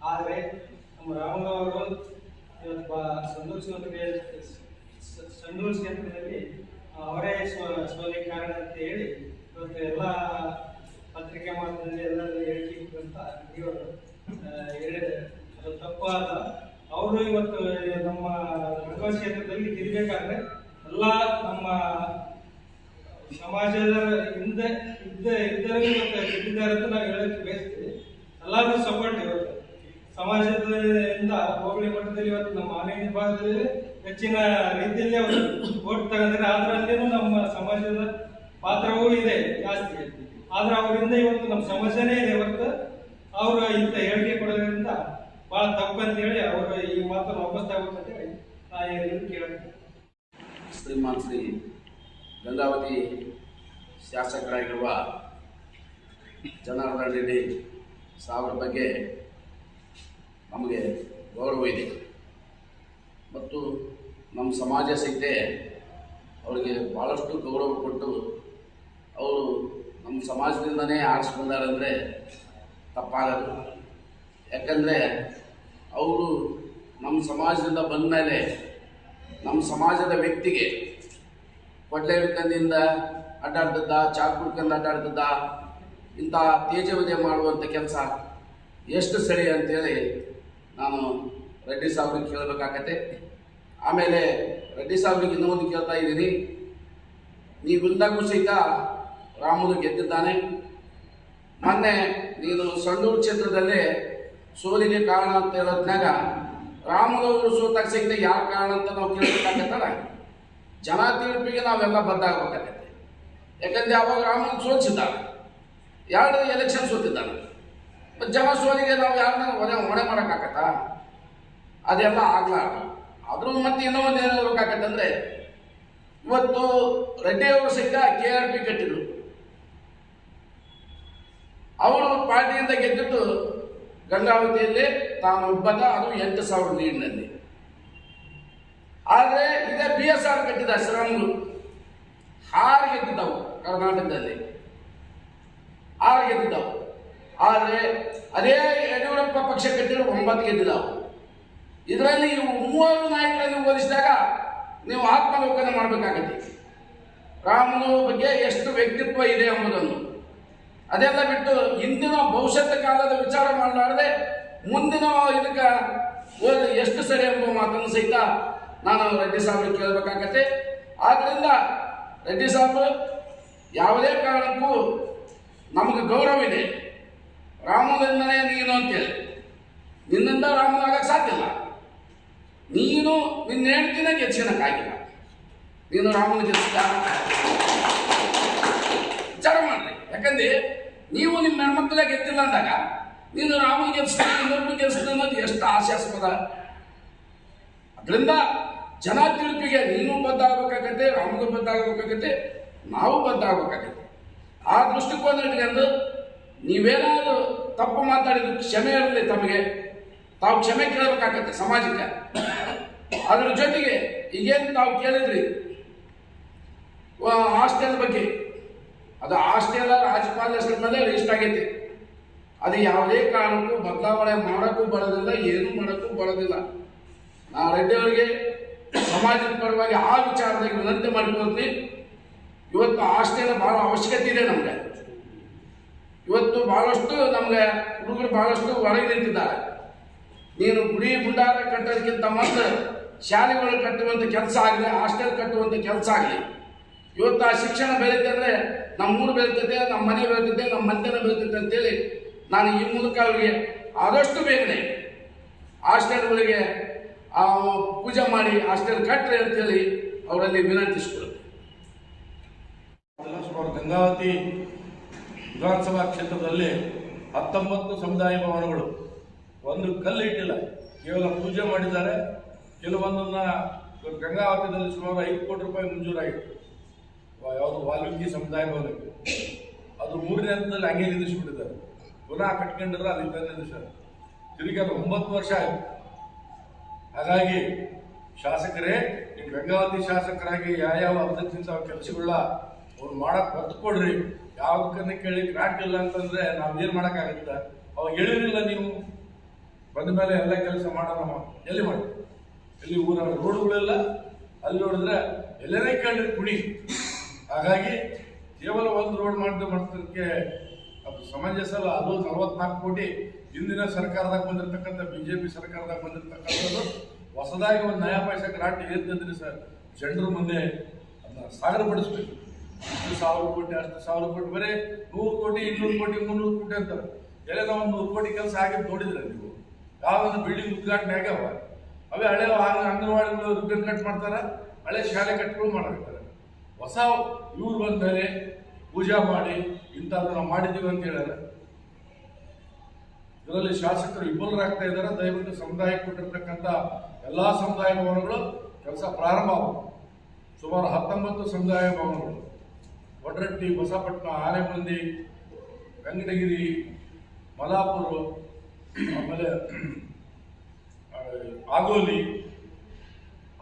ಆದರೆ ನಮ್ಮ ರಾಮನವರು ಇವತ್ತು ಬಾ, ಸಂತೋಷ ಸಂಡೂರು ಕ್ಷೇತ್ರದಲ್ಲಿ ಅವರೇ ಸ್ವ ಸೋಲಿಗೆ ಕಾರಣ ಅಂತ ಹೇಳಿ ಇವತ್ತು ಎಲ್ಲ ಪತ್ರಿಕೆ ಮಾಧ್ಯಮದಲ್ಲಿ ಎಲ್ಲರೂ ಹೇಳಿಕೆ ಅಂತ ಇವರು ಹೇಳಿದ್ದಾರೆ. ಅದು ಆದ ಅವರು ಇವತ್ತು ನಮ್ಮ ಗಂಗಾ ಕ್ಷೇತ್ರದಲ್ಲಿ ಗೆಲ್ಲಬೇಕಾದ್ರೆ ಎಲ್ಲ ನಮ್ಮ ಸಮಾಜದ ಹಿಂದೆ ಇದ್ದ ಮತ್ತೆ ಬಿಟ್ಟಿದ್ದಾರೆ ಅಂತ ನಾವು ಹೇಳಕ್ಕೆ ಬಯಸ್ತೀವಿ. ಎಲ್ಲರೂ ಸಪೋರ್ಟ್ ಇವತ್ತು ಸಮಾಜದಿಂದ ಹೋಬಳಿ ಮಟ್ಟದಲ್ಲಿ ಇವತ್ತು ನಮ್ಮ ಆನೆಯ ಭಾಗದಲ್ಲಿ ಹೆಚ್ಚಿನ ರೀತಿಯಲ್ಲಿ ಅವರು ಓಟ್ ತಗೊಂಡ್ರೆ ಅದರಲ್ಲಿನೂ ನಮ್ಮ ಸಮಾಜದ ಪಾತ್ರವೂ ಇದೆ ಜಾಸ್ತಿ. ಆದ್ರೆ ಅವರಿಂದ ಇವತ್ತು ನಮ್ಮ ಸಮಾಜನೇ ಇದೆ ಇವತ್ತು ಅವರು ಇಂಥ ಹೇಳಿಕೆ ಕೊಡೋದ್ರಿಂದ ಬಹಳ ತಪ್ಪಂತ ಹೇಳಿ ಅವರು ಈ ಮಾತನ್ನು ವಾಪಸ್ ತಗೋಬೇಕಂತ ಹೇಳಿ ನಾ ಎಲ್ಲರೂ ಕೇಳ್ತೀನಿ ಶ್ರೀಮಾನ್ ಶ್ರೀ ಗಂಗಾವತಿ ಶಾಸಕರಾಗಿರುವ ಜನಾರ್ದನ ರೆಡ್ಡಿ ಸಾವರ ಬಗ್ಗೆ ನಮಗೆ ಗೌರವ ಇದೆ. ಮತ್ತು ನಮ್ಮ ಸಮಾಜ ಸಹಿತ ಅವರಿಗೆ ಭಾಳಷ್ಟು ಗೌರವ ಕೊಟ್ಟು ಅವರು ನಮ್ಮ ಸಮಾಜದಿಂದನೇ ಆರಿಸ್ಕೊಂಡಾರಂದರೆ ತಪ್ಪಾಗದು. ಯಾಕಂದರೆ ಅವರು ನಮ್ಮ ಸಮಾಜದಿಂದ ಬಂದ ಮೇಲೆ ನಮ್ಮ ಸಮಾಜದ ವ್ಯಕ್ತಿಗೆ ಕೊಡ್ಲೆ ಹಿಡ್ಕಂದಿಂದ ಅಡ್ಡಾಡ್ತಿದ್ದ ಚಾಕು ಹಿಡ್ಕೊಂಡು ಅಡ್ಡಾಡ್ತಿದ್ದ ಇಂಥ ತೇಜವಜೆ ಮಾಡುವಂಥ ಕೆಲಸ ಎಷ್ಟು ಸರಿ ಅಂತೇಳಿ ನಾನು ರೆಡ್ಡಿ ಸಾಹೇಬ್ರಿಗೆ ಕೇಳಬೇಕಾಗತ್ತೆ. ಆಮೇಲೆ ರೆಡ್ಡಿ ಸಾಹೇಬ್ರಿಗೆ ಇನ್ನೊಂದು ಕೇಳ್ತಾ ಇದ್ದೀನಿ. ನೀವಿಲ್ದಾಗೂ ಸಹಿತ ರಾಮುಲು ಗೆದ್ದಿದ್ದಾನೆ. ಮೊನ್ನೆ ನೀನು ಸಂಡೂರು ಕ್ಷೇತ್ರದಲ್ಲಿ ಸೋಲಿಗೆ ಕಾರಣ ಅಂತ ಹೇಳೋದ್ನಾಗ ರಾಮುಲವರು ಸೋತಾಗ ಸಹಿತ ಯಾರು ಕಾರಣ ಅಂತ ನಾವು ಕೇಳಬೇಕಾಗತ್ತಲ್ಲ? ಜನ ತೀರ್ಪಿಗೆ ನಾವೆಲ್ಲ ಬದ್ದಾಗಬೇಕಾಗತ್ತೆ ಯಾಕಂದ್ರೆ ಅವಾಗ ರಾಮನ್ ಸೋಲಿಸಿದ್ದಾನೆ ಎರಡು ಎಲೆಕ್ಷನ್ ಸೋತಿದ್ದಾನೆ ಮತ್ತು ಜನ ಸೋಲಿಗೆ ನಾವು ಯಾರನ್ನ ಹೊಣೆ ಹೊಣೆ ಮಾಡೋಕ್ಕಾಗತ್ತ? ಅದೆಲ್ಲ ಆಗ್ಲಾರ್ದು. ಆದರೂ ಮತ್ತೆ ಇನ್ನೂ ಒಂದು ಏನು ಅಂದರೆ, ಇವತ್ತು ರೆಡ್ಡಿಯವರು ಸಹಿತ ಕೆ ಆರ್ ಪಿ ಕಟ್ಟಿದ್ರು. ಅವರು ಪಾರ್ಟಿಯಿಂದ ಗೆದ್ದಿಟ್ಟು ಗಂಗಾವತಿಯಲ್ಲಿ, ತಾನು ಒಬ್ಬದ ಅದು ಎಂಟು ಸಾವಿರ ಲೀಡ್ನಲ್ಲಿ ಆದರೆ ಇದೇ ಬಿ ಎಸ್ ಆರ್ ಕಟ್ಟಿದ ಶ್ರಮಗಳು ಆರು ಗೆದ್ದಿದ್ದವು ಕರ್ನಾಟಕದಲ್ಲಿ. ಆರು ಗೆದ್ದಿದ್ದವು. ಆದರೆ ಅದೇ ಯಡಿಯೂರಪ್ಪ ಪಕ್ಷ ಕಟ್ಟಿದ್ರು ಒಂಬತ್ತು ಗೆದ್ದಿದ್ದವು. ಇದರಲ್ಲಿ ಇವು ಮೂವರು ನಾಯಕರನ್ನು ಓದಿಸಿದಾಗ ನೀವು ಆತ್ಮಲೋಕನ ಮಾಡಬೇಕಾಗತ್ತೆ. ರಾಮನ ಬಗ್ಗೆ ಎಷ್ಟು ವ್ಯಕ್ತಿತ್ವ ಇದೆ ಎಂಬುದನ್ನು. ಅದೆಲ್ಲ ಬಿಟ್ಟು ಇಂದಿನ ಭವಿಷ್ಯತ್ ಕಾಲದ ವಿಚಾರ ಮಾಡಲಾರದೆ ಮುಂದಿನ ಇದಕ್ಕೆ ಎಷ್ಟು ಸರಿ ಎಂಬ ಮಾತನ್ನು ಸಹಿತ ನಾನು ರೆಡ್ಡಿ ಸಾಹೇಬ್ ಕೇಳಬೇಕಾಗತ್ತೆ. ಆದ್ರಿಂದ ರೆಡ್ಡಿ ಸಾಹೇಬ್, ಯಾವುದೇ ಕಾರಣಕ್ಕೂ ನಮಗೆ ಗೌರವ ಇದೆ ರಾಮನಿಂದನೇ ನೀನು ಅಂತೇಳಿ. ನಿನ್ನಿಂದ ರಾಮನಾಗ ಆಗಕ್ಕೆ ಸಾಧ್ಯ ಇಲ್ಲ. ನೀನು ನಿನ್ನ ಹೆಂಡತಿನ ಗೆಚ್ಚಿನಕ್ಕಾಗಿಲ್ಲ ನೀನು ರಾಮನ ಗೆಲ್ಸಿದ ವಿಚಾರ ಮಾಡ್ರಿ. ಯಾಕಂದ್ರೆ ನೀವು ನಿಮ್ಮ ಹೆಣ್ಮಕ್ಳ ಗೆದ್ದಿಲ್ಲ ಅಂದಾಗ ನೀನು ರಾಮನ ಗೆಲ್ಸ್ತೀನಿ ಇನ್ನೊಬ್ಬರು ಅನ್ನೋದು ಎಷ್ಟು ಹಾಸ್ಯಾಸ್ಪದ. ಅದರಿಂದ ಜನ ತಿಳುಪಿಗೆ ನೀನು ಬದ್ದಾಗಬೇಕಾಗತ್ತೆ ರಾಮಗೂ ಬದ್ದಾಗಬೇಕಾಗತ್ತೆ ನಾವು ಬದ್ದಾಗಬೇಕಾಗತ್ತೆ ಆ ದೃಷ್ಟಿಕೋನ ಇಟ್ಕೊಂಡು ನೀವೇನಾದ್ರೂ ತಪ್ಪು ಮಾತಾಡಿದ್ರು ಕ್ಷಮೆ ಇರಲಿ ತಮಗೆ. ತಾವು ಕ್ಷಮೆ ಕೇಳಬೇಕಾಗತ್ತೆ ಸಮಾಜಕ್ಕೆ. ಅದ್ರ ಜೊತೆಗೆ ಈಗೇನು ತಾವು ಕೇಳಿದ್ರಿ? ಹಾಸ್ಟೆಲ್ ಬಗ್ಗೆ. ಅದು ಹಾಸ್ಟೆಲ್ ರಾಜ್ಯಪಾಲ ಹೆಸರ ಮೇಲೆ ರಿಜಿಸ್ಟ್ ಆಗೈತಿ. ಅದು ಯಾವುದೇ ಕಾರಣಕ್ಕೂ ಬದಲಾವಣೆ ಮಾಡೋಕ್ಕೂ ಬರೋದಿಲ್ಲ, ಏನು ಮಾಡೋಕ್ಕೂ ಬರೋದಿಲ್ಲ. ನಾ ರೆಡ್ಡಿ ಅವರಿಗೆ ಸಮಾಜದ ಪರವಾಗಿ ಆ ವಿಚಾರದಲ್ಲಿ ವಿನಂತಿ ಮಾಡಿಕೊಳ್ತೀನಿ ಇವತ್ತು ಹಾಸ್ಟೆಲ್ ಬಹಳ ಅವಶ್ಯಕತೆ ಇದೆ ನಮಗೆ. ಇವತ್ತು ಬಹಳಷ್ಟು ನಮಗೆ ಹುಡುಗರು ಬಹಳಷ್ಟು ಹೊರಗೆ ನಿಂತಿದ್ದಾರೆ. ನೀನು ಗುಡಿ ಗುಂಡಾರ ಕಟ್ಟೋದಕ್ಕಿಂತ ಮೊದಲು ಶಾಲೆಗಳು ಕಟ್ಟುವಂಥ ಕೆಲಸ ಆಗಲಿ, ಹಾಸ್ಟೆಲ್ ಕಟ್ಟುವಂಥ ಕೆಲಸ ಆಗಲಿ, ಇವತ್ತು ಆ ಶಿಕ್ಷಣ ಬೆಳೀತೆ ಅಂದರೆ ನಮ್ಮ ಊರು ಬೆಳೀತದೆ ನಮ್ಮ ಮನೆ ಬೆಳೀತೈತೆ ನಮ್ಮ ಮಂದಿರ ಬೆಳೀತೈತೆ ಅಂತೇಳಿ ನಾನು ಈ ಮೂಲಕ ಅವರಿಗೆ ಆದಷ್ಟು ಬೇಗನೆ ಹಾಸ್ಟೆಲ್ಗಳಿಗೆ ಪೂಜೆ ಮಾಡಿ ಹಾಸ್ಟೆಲ್ ಕಟ್ಟರೆ ಅಂತೇಳಿ ಅವರಲ್ಲಿ ವಿನಂತಿಸಿಕೊಳ್ಳುತ್ತೆ ಸುಮಾರು ಗಂಗಾವತಿ ವಿಧಾನಸಭಾ ಕ್ಷೇತ್ರದಲ್ಲಿ ಹತ್ತೊಂಬತ್ತು ಸಮುದಾಯ ಭವನಗಳು. ಒಂದು ಕಲ್ಲು ಇಟ್ಟಿಲ್ಲ ಕೇವಲ ಪೂಜೆ ಮಾಡಿದ್ದಾರೆ. ಕೆಲವೊಂದನ್ನ ಗಂಗಾವತಿಯಲ್ಲಿ ಸುಮಾರು ಐದು ಕೋಟಿ ರೂಪಾಯಿ ಮಂಜೂರಾಗಿತ್ತು. ಯಾವುದು ವಾಲ್ಮೀಕಿ ಸಮುದಾಯ ಭವನಕ್ಕೆ. ಅದು ಮೂರನೇ ಹಂತದಲ್ಲಿ ಹಂಗೆ ನಿಲ್ಲಿಸಿಬಿಟ್ಟಿದ್ದಾರೆ. ಪುನಃ ಕಟ್ಕೊಂಡಿದ್ರೆ ಅಲ್ಲಿ ನಿಲ್ಲಿಸ್ತಾರೆ. ತಿರುಗಿ ಅದು ಒಂಬತ್ತು ವರ್ಷ ಆಯಿತು. ಹಾಗಾಗಿ ಶಾಸಕರೇ ಈ ಗಂಗಾವತಿ ಶಾಸಕರಾಗಿ ಯಾವ ಅರ್ಧಕ್ಕಿಂತ ಕೆಲಸಗಳ ಅವ್ರು ಮಾಡಕ್ ಒತ್ತು ಕೊಡ್ರಿ ಯಾವ್ದಕ್ಕನ್ನ ಕೇಳಿ ಗ್ರಾಂಟ್ ಇಲ್ಲ ಅಂತಂದ್ರೆ ನಾವ್ ಏನ್ ಮಾಡಕ್ಕಾಗತ್ತ? ಅವಾಗ ಹೇಳಿರಲಿಲ್ಲ ನೀವು. ಬಂದ ಮೇಲೆ ಎಲ್ಲ ಕೆಲಸ ಮಾಡೋಣ ಎಲ್ಲಿ ಮಾಡಿ? ಎಲ್ಲಿ ಊರ ರೋಡ್ಗಳೆಲ್ಲ? ಅಲ್ಲಿ ನೋಡಿದ್ರೆ ಎಲ್ಲರೇ ಕೇಳ್ರಿ ಕುಡಿ. ಹಾಗಾಗಿ ಕೇವಲ ಒಂದು ರೋಡ್ ಮಾಡಿದ ಮಾಡ್ತಕ್ಕೆ ಅದು ಸಮಂಜಸ ಅಲ್ಲ, ಅದು ನಲವತ್ನಾಲ್ಕು ಕೋಟಿ. ಹಿಂದಿನ ಸರ್ಕಾರದಾಗ ಬಂದಿರತಕ್ಕಂಥ ಬಿಜೆಪಿ ಸರ್ಕಾರದಾಗ ಬಂದಿರತಕ್ಕಂಥದ್ದು ಹೊಸದಾಗಿ ಒಂದು ನಯಾ ಪೈಸೆ ಗ್ರಾಂಟ್ ಏರ್ತಂದ್ರಿ ಸರ್? ಜನರ ಮುಂದೆ ಅದನ್ನ ಸಾಗರಪಡಿಸ್ಬೇಕು ಇಷ್ಟು ಸಾವಿರ ಕೋಟಿ, ಅಷ್ಟು ಸಾವಿರ ಕೋಟಿ, ಬರೀ ನೂರು ಕೋಟಿ, ಇನ್ನೂರು ಕೋಟಿ, ಮುನ್ನೂರು ಕೋಟಿ ಅಂತಾರೆ. ಎಲ್ಲ ನಾವು ಒಂದು ನೂರು ಕೋಟಿ ಕೆಲಸ ಆಗಿದ್ದು ನೋಡಿದ್ರೆ ನೀವು? ಯಾವ್ದೊಂದು ಬಿಲ್ಡಿಂಗ್ ಉದ್ಘಾಟನೆ ಆಗ್ಯಾವ? ಅವೇ ಹಳೆ ಅಂಗ- ಅಂಗನವಾಡಿಗಳು ರಿಬ್ಬನ್ ಕಟ್ ಮಾಡ್ತಾರೆ, ಹಳೆ ಶಾಲೆ ಕಟ್ಗಳು ಮಾಡಿರ್ತಾರೆ ಹೊಸ ಇವ್ರು ಬಂದ ಮೇಲೆ ಪೂಜಾ ಮಾಡಿ ಇಂಥದ್ದು ನಾವು ಮಾಡಿದ್ದೀವಿ ಅಂತ ಹೇಳ್ಯಾರ. ಇದರಲ್ಲಿ ಶಾಸಕರು ವಿಫಲರಾಗ್ತಾ ಇದ್ದಾರೆ. ದಯವಿಟ್ಟು ಸಮುದಾಯಕ್ಕೆ ಕೊಟ್ಟಿರ್ತಕ್ಕಂಥ ಎಲ್ಲಾ ಸಮುದಾಯ ಭವನಗಳು ಕೆಲಸ ಪ್ರಾರಂಭ ಸುಮಾರು ಹತ್ತೊಂಬತ್ತು ಸಮುದಾಯ ಭವನಗಳು. ಒಡ್ರಟ್ಟಿ ಹೊಸಪಟ್ಟಣ ಆನೆಮಂದಿ ವೆಂಕಟಗಿರಿ ಮಲಾಪುರ, ಆಮೇಲೆ ಆಗೋಲಿ.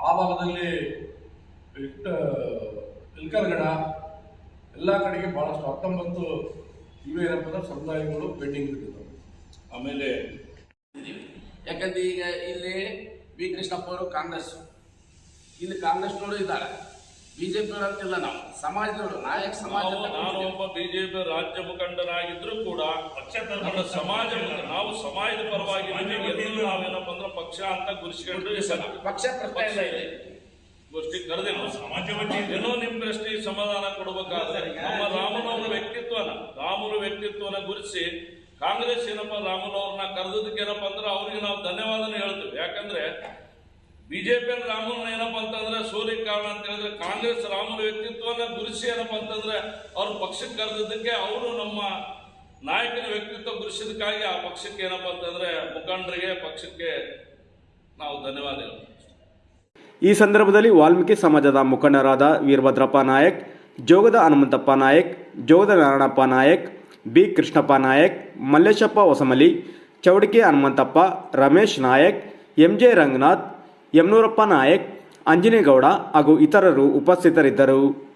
ಆ ಭಾಗದಲ್ಲಿ ಇಟ್ಟ ಇಲ್ಕರ್ಗಡ ಎಲ್ಲ ಕಡೆಗೆ ಭಾಳಷ್ಟು ಹತ್ತೊಂಬತ್ತು ಇವೆ ಏನಪ್ಪ ಸಮುದಾಯಗಳು ಪೆಂಡಿಂಗ್ ಬಿಟ್ಟಿದ್ದಾವೆ ಆಮೇಲೆ. ಯಾಕಂದ್ರೆ ಈಗ ಇಲ್ಲಿ ಬಿ ಕೃಷ್ಣಪ್ಪ ಅವರು ಕಾಂಗ್ರೆಸ್. ಇಲ್ಲಿ ಕಾಂಗ್ರೆಸ್ನವರು ಇದ್ದಾರೆ. ಬಿಜೆಪಿ ಅಂತಿಲ್ಲ ನಾವು. ಸಮಾಜದವರು ನಾಯಕ ಸಮಾಜ ನಾನು ಒಬ್ಬ ಬಿಜೆಪಿ ರಾಜ್ಯ ಮುಖಂಡನಾಗಿದ್ರು ಕೂಡ ಪಕ್ಷ ಸಮಾಜ ನಾವು ಸಮಾಜದ ಪರವಾಗಿ ನಾವೇನಪ್ಪ ಅಂದ್ರೆ ಪಕ್ಷ ಅಂತ ಗುರುಸ್ಕೊಂಡು ಈ ಸಲ ಪಕ್ಷ ಪ್ರಶ್ನೆ ಇಲ್ಲ ಇದೆ ಗೋಷ್ಠಿ ಕರೆದಿಲ್ಲ. ಏನೋ ನಿಮ್ ಪ್ರಶ್ನೆ ಸಮಾಧಾನ ಕೊಡಬೇಕಾದ್ರೆ ನಮ್ಮ ರಾಮನವರ ವ್ಯಕ್ತಿತ್ವನ ರಾಮನ ವ್ಯಕ್ತಿತ್ವನ ಗುರುಸಿ ಕಾಂಗ್ರೆಸ್ ಏನಪ್ಪ ರಾಮನವ್ರನ್ನ ಕರೆದದಕ್ಕೆ ಏನಪ್ಪ ಅಂದ್ರೆ ಅವ್ರಿಗೆ ನಾವು ಧನ್ಯವಾದನ ಹೇಳ್ತೀವಿ. ಯಾಕಂದ್ರೆ ಬಿಜೆಪಿ ರಾಮನ ಏನಪ್ಪ ಅಂತಂದ್ರೆ ಸೋಲಿಗೆ ಕಾರಣ ಅಂತ ಹೇಳಿದ್ರೆ ಕಾಂಗ್ರೆಸ್ ರಾಮುಲ್ ವ್ಯಕ್ತಿತ್ವನ ಗುರುಸಿ ಏನಪ್ಪ ಅಂತಂದ್ರೆ ಅವ್ರ ಪಕ್ಷಕ್ಕೆ ಕರೆದಿದ್ದಕ್ಕೆ ಅವರು ನಮ್ಮ ನಾಯಕನ ವ್ಯಕ್ತಿತ್ವ ಗುರುಸಿದಕ್ಕಾಗಿ ಆ ಪಕ್ಷಕ್ಕೆ ಏನಪ್ಪ ಅಂತಂದ್ರೆ ಮುಖಂಡರಿಗೆ ಪಕ್ಷಕ್ಕೆ ನಾವು ಧನ್ಯವಾದ ಈ ಸಂದರ್ಭದಲ್ಲಿ ವಾಲ್ಮೀಕಿ ಸಮಾಜದ ಮುಖಂಡರಾದ Veerabhadrappa Nayak, ಜೋಗದ Hanumanthappa Nayak, ಜೋಗದ Narayanappa Nayak B. Krishnappa Nayak, Malleshappa Hosamali, Chowdike Hanumanthappa, Ramesh Nayak, M. J. Ranganath Yamanurappa Nayak, Anjanegowda ಹಾಗೂ ಇತರರು ಉಪಸ್ಥಿತರಿದ್ದರು.